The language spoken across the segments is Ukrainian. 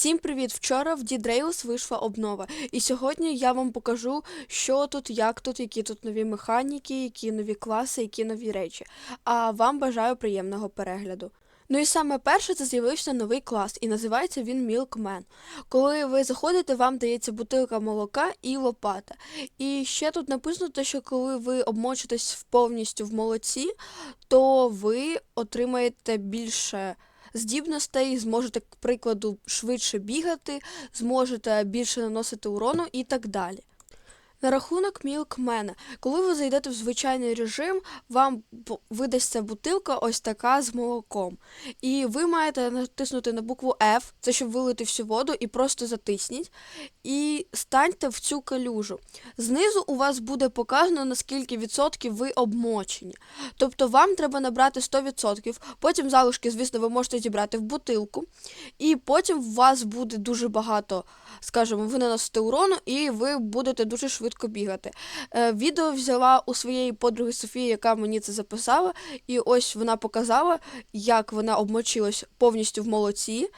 Всім привіт! Вчора в Дідрейлс вийшла обнова, і сьогодні я вам покажу, що тут, як тут, які тут нові механіки, які нові класи, які нові речі. А вам бажаю приємного перегляду. Ну і саме перше це з'явився новий клас, і називається він Milkman. Коли ви заходите, вам дається бутилка молока і лопата. І ще тут написано, те, що коли ви обмочитесь повністю в молоці, то ви отримаєте більше здібностей, зможете, к прикладу, швидше бігати, зможете більше наносити урону і так далі. На рахунок мілкмена, коли ви зайдете в звичайний режим, вам видасться бутилка ось така з молоком. І ви маєте натиснути на букву F, це щоб вилити всю воду, і просто затисніть. І станьте в цю калюжу. Знизу у вас буде показано, наскільки відсотків ви обмочені. Тобто вам треба набрати 100%, потім залишки, звісно, ви можете зібрати в бутилку, і потім у вас буде дуже багато, скажімо, ви наносите урону, і ви будете дуже швидко бігати. Е, відео взяла у своєї подруги Софії, яка мені це записала, і ось вона показала, як вона обмочилась повністю в молоці,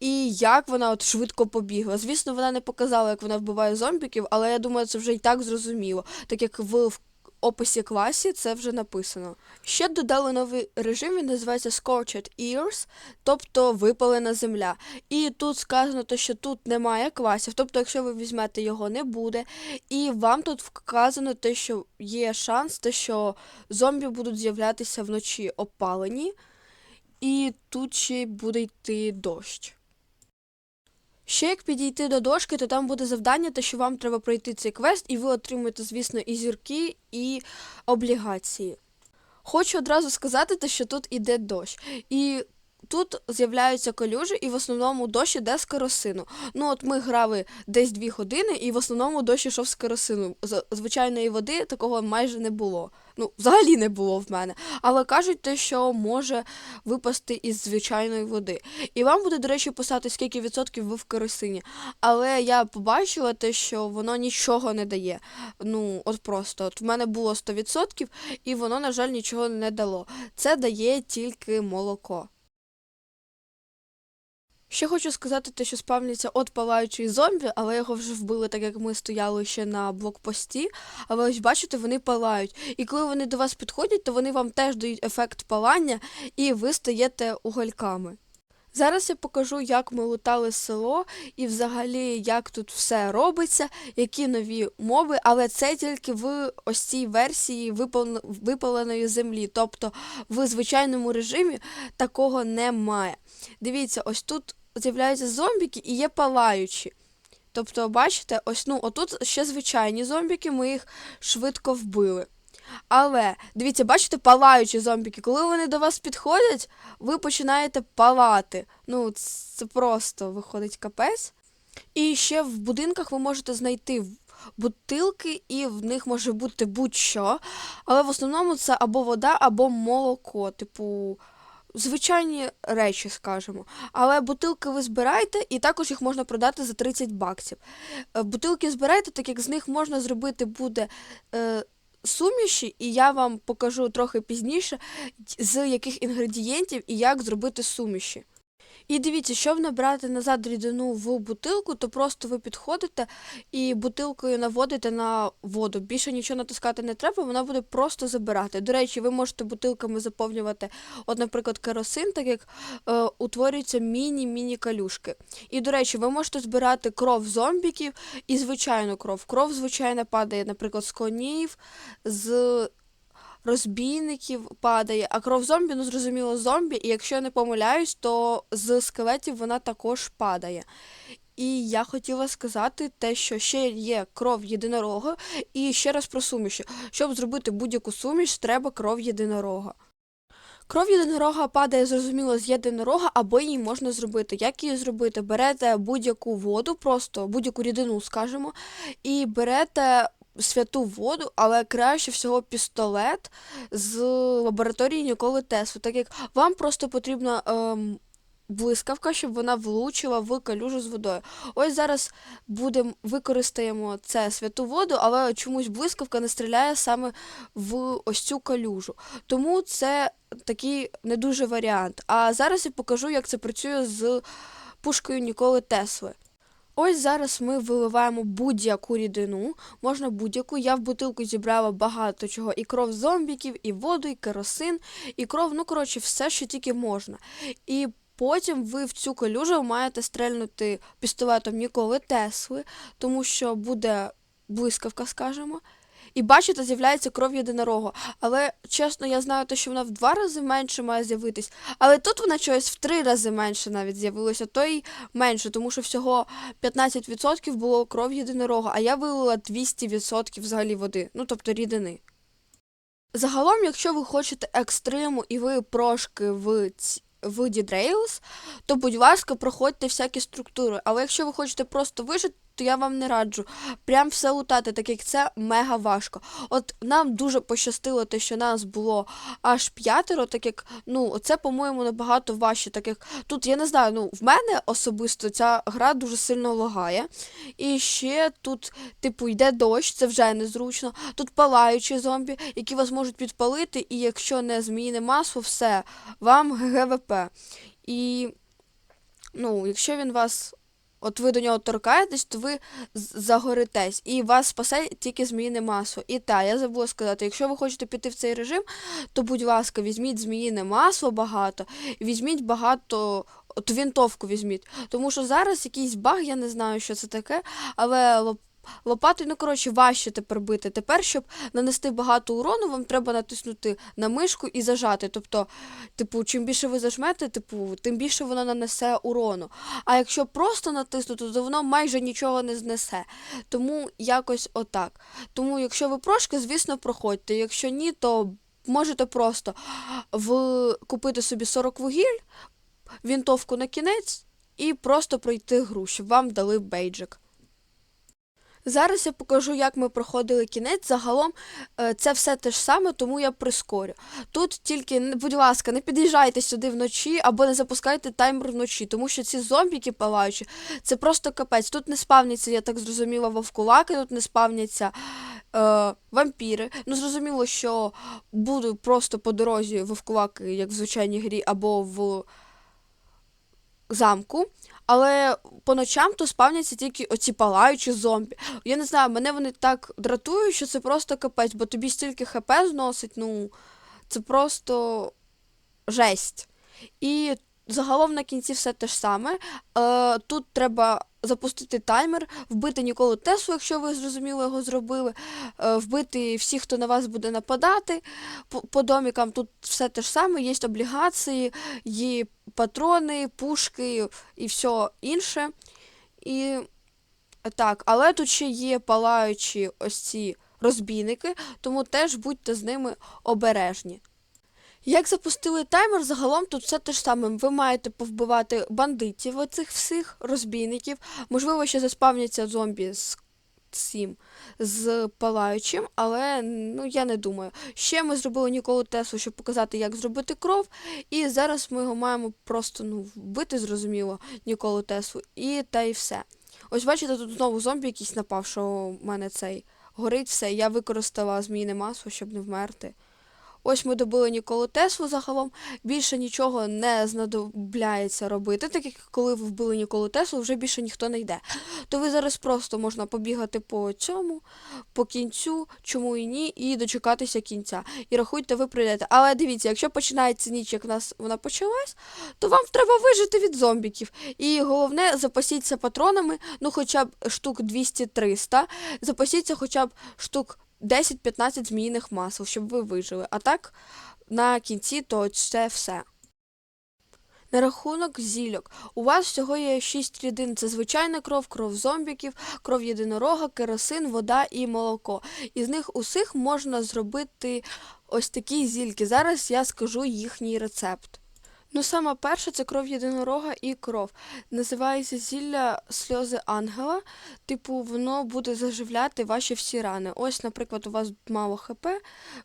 і як вона от швидко побігла. Звісно, вона не показала, як вона вбиває зомбіків, але я думаю, це вже і так зрозуміло, так як в описі класі це вже написано. Ще додали новий режим, він називається Scorched Ears, тобто випалена земля. І тут сказано, те, що тут немає класів, тобто, якщо ви візьмете його, не буде. І вам тут вказано те, що є шанс, те, що зомбі будуть з'являтися вночі опалені, і тут ще буде йти дощ. Ще як підійти до дошки, то там буде завдання, те, що вам треба пройти цей квест, і ви отримаєте, звісно, і зірки, і облігації. Хочу одразу сказати, те, що тут іде дощ. І тут з'являються калюжі, і в основному дощ іде з керосину. Ну, от ми грали десь дві години, і в основному дощ ішов з керосину. Звичайної води такого майже не було. Ну, взагалі не було в мене. Але кажуть те, що може випасти із звичайної води. І вам буде, до речі, писати, скільки відсотків ви в керосині. Але я побачила те, що воно нічого не дає. Ну, от просто. От в мене було 100%, і воно, на жаль, нічого не дало. Це дає тільки молоко. Ще хочу сказати те, що спавняться от палаючий зомбі, але його вже вбили, так як ми стояли ще на блокпості. Але ось бачите, вони палають. І коли вони до вас підходять, то вони вам теж дають ефект палання, і ви стаєте угольками. Зараз я покажу, як ми лутали село і взагалі як тут все робиться, які нові мови, але це тільки в ось цій версії випаленої землі. Тобто в звичайному режимі такого немає. Дивіться, ось тут з'являються зомбіки і є палаючі. Тобто, бачите, ось ну, отут ще звичайні зомбіки, ми їх швидко вбили. Але дивіться, бачите, палаючі зомбіки, коли вони до вас підходять, ви починаєте палати. Ну, це просто виходить капець. І ще в будинках ви можете знайти бутилки, і в них може бути будь-що. Але в основному це або вода, або молоко, типу. Звичайні речі, скажімо. Але бутилки ви збираєте, і також їх можна продати за 30 баксів. Е, Бутилки збирайте, так як з них можна зробити буде е, суміші, і я вам покажу трохи пізніше, з яких інгредієнтів і як зробити суміші. І дивіться, щоб набрати назад рідину в бутилку, то просто ви підходите і бутилкою наводите на воду. Більше нічого натискати не треба, вона буде просто забирати. До речі, ви можете бутилками заповнювати, от, наприклад, керосин, так як е, утворюються міні-міні калюшки. І, до речі, ви можете збирати кров зомбіків і звичайну кров. Кров, звичайно, падає, наприклад, з конів, з розбійників падає, а кров зомбі, ну зрозуміло, зомбі, і якщо я не помиляюсь, то з скелетів вона також падає. І я хотіла сказати те, що ще є кров єдинорога, і ще раз про суміші. Щоб зробити будь-яку суміш, треба кров єдинорога. Кров єдинорога падає, зрозуміло, з єдинорога, або її можна зробити. Як її зробити? Берете будь-яку воду, просто будь-яку рідину, скажімо, і берете святу воду, але краще всього пістолет з лабораторії Ніколи Тесли, так як вам просто потрібна ем, блискавка, щоб вона влучила в калюжу з водою. Ось зараз будем, використаємо це святу воду, але чомусь блискавка не стріляє саме в ось цю калюжу. Тому це такий не дуже варіант. А зараз я покажу, як це працює з пушкою Ніколи Тесли. Ось зараз ми виливаємо будь-яку рідину, можна будь-яку. Я в бутилку зібрала багато чого: і кров зомбіків, і воду, і керосин, і кров, ну коротше, все, що тільки можна. І потім ви в цю калюжу маєте стрельнути пістолетом Ніколи Тесли, тому що буде блискавка, скажімо. І бачите, з'являється кров єдинорога. Але чесно, я знаю те, що вона в два рази менше має з'явитись. Але тут вона чогось в три рази менше навіть з'явилося, то й менше, тому що всього 15% було кров єдинорога, а я вилила 200% взагалі води, ну тобто рідини. Загалом, якщо ви хочете екстриму і ви прошки в ці- в Dead то, будь ласка, проходьте всякі структури. Але якщо ви хочете просто вижити, то я вам не раджу прям все лутати, так як це мега важко. От нам дуже пощастило те, що нас було аж п'ятеро, так як, ну, це, по-моєму, набагато важче, так як тут, я не знаю, ну, в мене особисто ця гра дуже сильно лагає. І ще тут, типу, йде дощ, це вже незручно. Тут палаючі зомбі, які вас можуть підпалити, і якщо не зміїне масло, все, вам ГГВП. І, ну, якщо він вас. От ви до нього торкаєтесь, то ви загоритесь, і вас спасе тільки зміїне масло. І та, я забула сказати, якщо ви хочете піти в цей режим, то будь ласка, візьміть зміїне масло багато, візьміть багато, от вінтовку візьміть. Тому що зараз якийсь баг, я не знаю, що це таке, але. Лопатою, ну коротше, важче тепер бити. Тепер, щоб нанести багато урону, вам треба натиснути на мишку і зажати. Тобто, типу, чим більше ви зажмете, типу, тим більше воно нанесе урону. А якщо просто натиснути, то воно майже нічого не знесе. Тому якось отак. Тому, якщо ви прошки, звісно, проходьте. Якщо ні, то можете просто в... купити собі 40 вугіль, вінтовку на кінець і просто пройти гру, щоб вам дали бейджик. Зараз я покажу, як ми проходили кінець. Загалом е, це все те ж саме, тому я прискорю. Тут тільки, будь ласка, не під'їжджайте сюди вночі або не запускайте таймер вночі, тому що ці зомбіки палаючі, це просто капець. Тут не спавняться, я так зрозуміла, вовкулаки, тут не спавняться е, вампіри. Ну, зрозуміло, що буду просто по дорозі вовкулаки, як в звичайній грі, або в замку. Але по ночам то спавняться тільки оці палаючі зомбі. Я не знаю, мене вони так дратують, що це просто капець, бо тобі стільки хп зносить, ну це просто жесть. І загалом на кінці все те ж саме. Е, тут треба запустити таймер, вбити Ніколу Теслу, якщо ви зрозуміло його зробили, е, вбити всіх, хто на вас буде нападати. По домікам тут все те ж саме, є облігації, є патрони, пушки і все інше. І так, але тут ще є палаючі ось ці розбійники, тому теж будьте з ними обережні. Як запустили таймер, загалом тут все те ж саме. Ви маєте повбивати бандитів оцих всіх розбійників. Можливо, ще заспавняться зомбі з цим з палаючим, але ну я не думаю. Ще ми зробили Ніколу Теслу, щоб показати, як зробити кров. І зараз ми його маємо просто ну, вбити, зрозуміло, Ніколу Теслу, і та й все. Ось бачите, тут знову зомбі якийсь напав, що в мене цей горить все. Я використала змійне масло, щоб не вмерти. Ось ми добили Ніколу Теслу загалом. Більше нічого не знадобляється робити, так як коли ви вбили Ніколу Теслу, вже більше ніхто не йде. То ви зараз просто можна побігати по цьому, по кінцю, чому і ні, і дочекатися кінця. І рахуйте, ви прийдете. Але дивіться, якщо починається ніч, як в нас вона почалась, то вам треба вижити від зомбіків. І головне, запасіться патронами, ну хоча б штук 200-300, запасіться хоча б штук 10-15 зміїних масел, щоб ви вижили. А так, на кінці, то це все. На рахунок зільок. У вас всього є 6 рідин. Це звичайна кров, кров зомбіків, кров єдинорога, керосин, вода і молоко. Із них усіх можна зробити ось такі зільки. Зараз я скажу їхній рецепт. Ну, саме перше це кров єдинорога і кров. Називається зілля сльози ангела. Типу, воно буде заживляти ваші всі рани. Ось, наприклад, у вас мало ХП,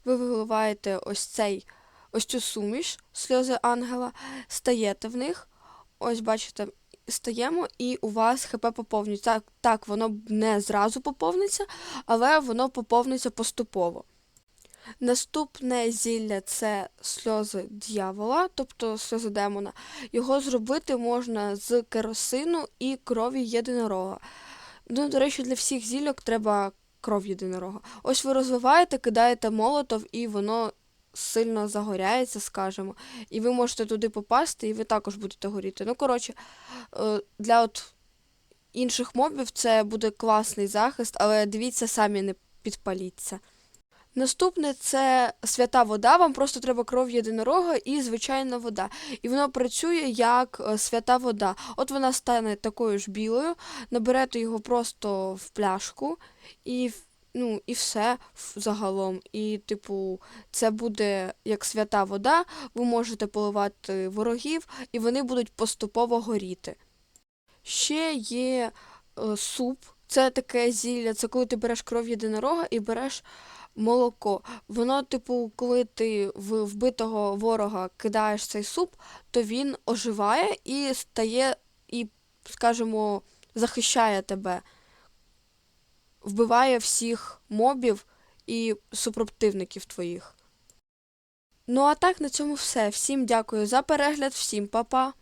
ви виливаєте ось цей, ось цю суміш сльози ангела, стаєте в них. Ось, бачите, стаємо, і у вас ХП поповнюється. Так, так, воно не зразу поповниться, але воно поповниться поступово. Наступне зілля це сльози дьявола, тобто сльози демона. Його зробити можна з керосину і крові єдинорога. Ну, до речі, для всіх зільок треба кров єдинорога. Ось ви розвиваєте, кидаєте молотов, і воно сильно загоряється, скажімо. І ви можете туди попасти, і ви також будете горіти. Ну, коротше, е, для от інших мобів це буде класний захист, але дивіться, самі не підпаліться. Наступне це свята вода. Вам просто треба кров єдинорога і звичайна вода. І воно працює як е, свята вода. От вона стане такою ж білою, наберете його просто в пляшку і. Ну, і все загалом. І, типу, це буде як свята вода, ви можете поливати ворогів, і вони будуть поступово горіти. Ще є е, суп. Це таке зілля, це коли ти береш кров єдинорога і береш молоко. Воно, типу, коли ти в вбитого ворога кидаєш цей суп, то він оживає і стає, і, скажімо, захищає тебе, вбиває всіх мобів і супротивників твоїх. Ну а так на цьому все. Всім дякую за перегляд, всім па-па.